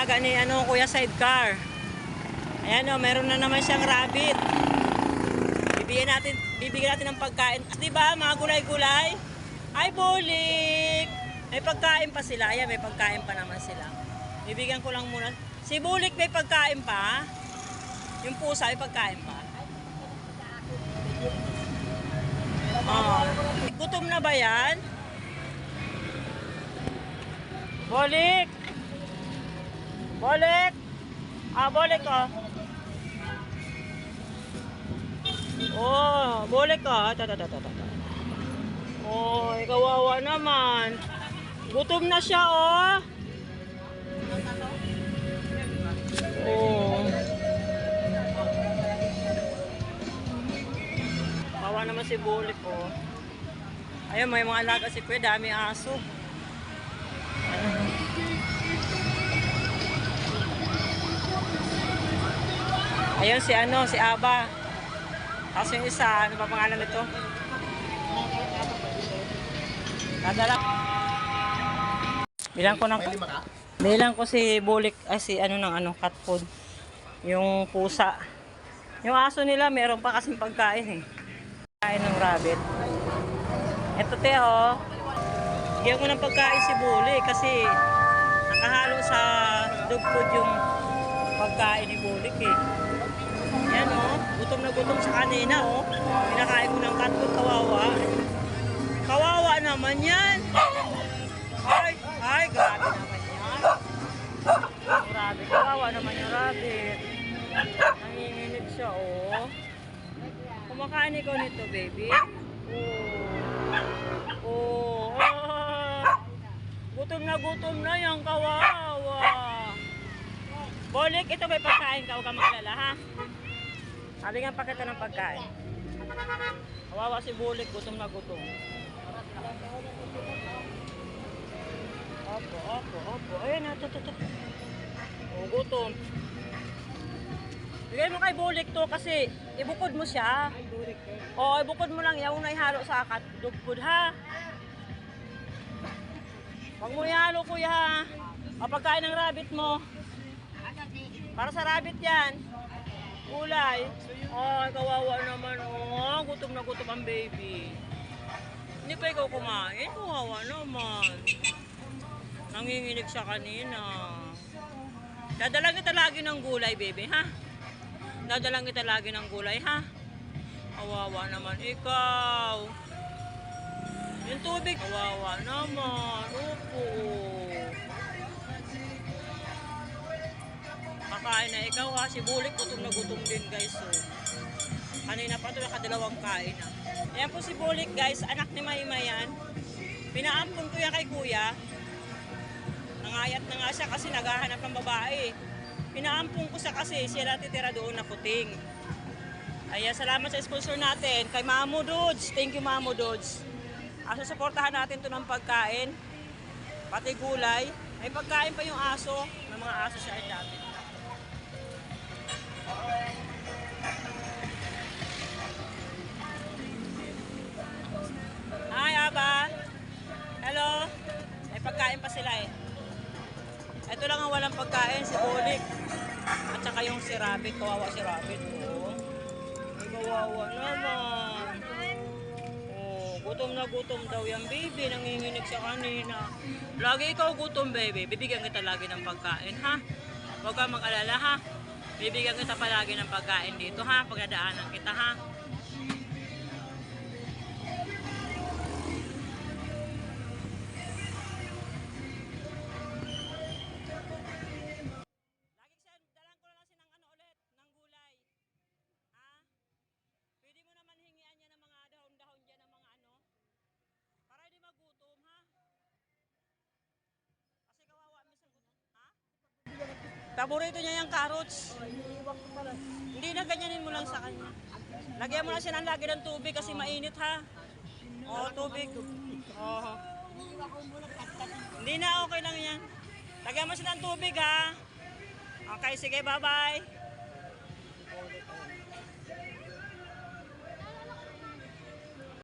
alaga ni ano, Kuya Sidecar. Ayan o, meron na naman siyang rabbit. Bibigyan natin, bibigyan natin ng pagkain. Di ba, mga gulay-gulay? Ay, bulik! May pagkain pa sila. Ayan, may pagkain pa naman sila. Bibigyan ko lang muna. Si bulik may pagkain pa. Yung pusa may pagkain pa. Oh. Gutom na ba yan? Bolik! Bolik! Ah, bolik oh. Oh, bolik ka. Ta ta ta ta ta. ta. Oh, kawawa naman. Gutom na siya oh. Oh. Kawawa naman si Bolik oh. Ayun, may mga alaga si Kuya, dami aso. Ayun si ano, si Aba. Tapos yung isa, ano ba pangalan nito? Dadala. Bilang ko ng Bilang ko si Bulik, ay si ano ng ano, cat food. Yung pusa. Yung aso nila, meron pa kasing pagkain eh. Kain ng rabbit. Ito te oh. Bigyan ko ng pagkain si Bulik kasi nakahalo sa dog food yung pagkain ni Bulik eh. Yan oh, gutom na gutom sa kanina oh. Pinakain ko ng cat kawawa. Kawawa naman yan. Ay, ay, grabe naman yan. Grabe, kawawa naman yung rabbit. Nanginginig siya oh. Kumakain ikaw nito, baby. Oh. Oh. Gutom na gutom na yung kawawa. Bolik, ito may pagkain ka. Huwag ka maglala, ha? Halika pa kita ng pagkain. Kawawa si Bulik, gutom na gutom. Opo, opo, opo. Ayun na, ito, ito. Oh, gutom. Bigay mo kay Bulik to kasi ibukod mo siya. Oo, ibukod mo lang. Huwag na ihalo sa kat dog food, ha? Huwag mo ihalo, kuya, ha? Ng rabbit mo. Para sa rabbit yan. Kulay. Ay, kawawa naman. Oh, gutom na gutom ang baby. Hindi pa ikaw kumain? Kawawa naman. Nanginginig siya kanina. Dadalang kita lagi ng gulay, baby, ha? Dadalang kita lagi ng gulay, ha? Kawawa naman ikaw. Yung tubig. Kawawa naman. Opo. Kakain na ikaw ha. Si Bulik gutom na gutom din guys. So. Kanina pa ito nakadalawang kain na. Yan po si Bulik guys. Anak ni Mayma yan. Pinaampun ko yan kay kuya. Nangayat na nga siya kasi naghahanap ng babae. Pinaampun ko siya kasi siya natitira doon na puting. Ay, salamat sa sponsor natin kay Mamo Dudes. Thank you Mamo Dudes. Aso suportahan natin to ng pagkain. Pati gulay. May pagkain pa yung aso. May mga aso siya ay dati. Hi, Aba. Hello. May pagkain pa sila eh. Ito lang ang walang pagkain, si Bulik. At saka yung si Rabbit, kawawa si Rabbit. Oh. Ay, kawawa naman. Oh, gutom na gutom daw yan, baby. Nanginginig siya kanina. Lagi ikaw gutom, baby. Bibigyan kita lagi ng pagkain, ha? Huwag kang mag-alala, ha? Bibigyan kita palagi ng pagkain dito, ha? Pagdadaanan kita, ha? Paborito niya yung carrots. Hindi na ganyanin mo lang sa kanya. Lagyan mo na siya ng lagi ng tubig kasi mainit ha. Oo, tubig. Oo. Hindi na, okay lang yan. Lagyan mo siya ng tubig ha. Okay, sige, bye-bye.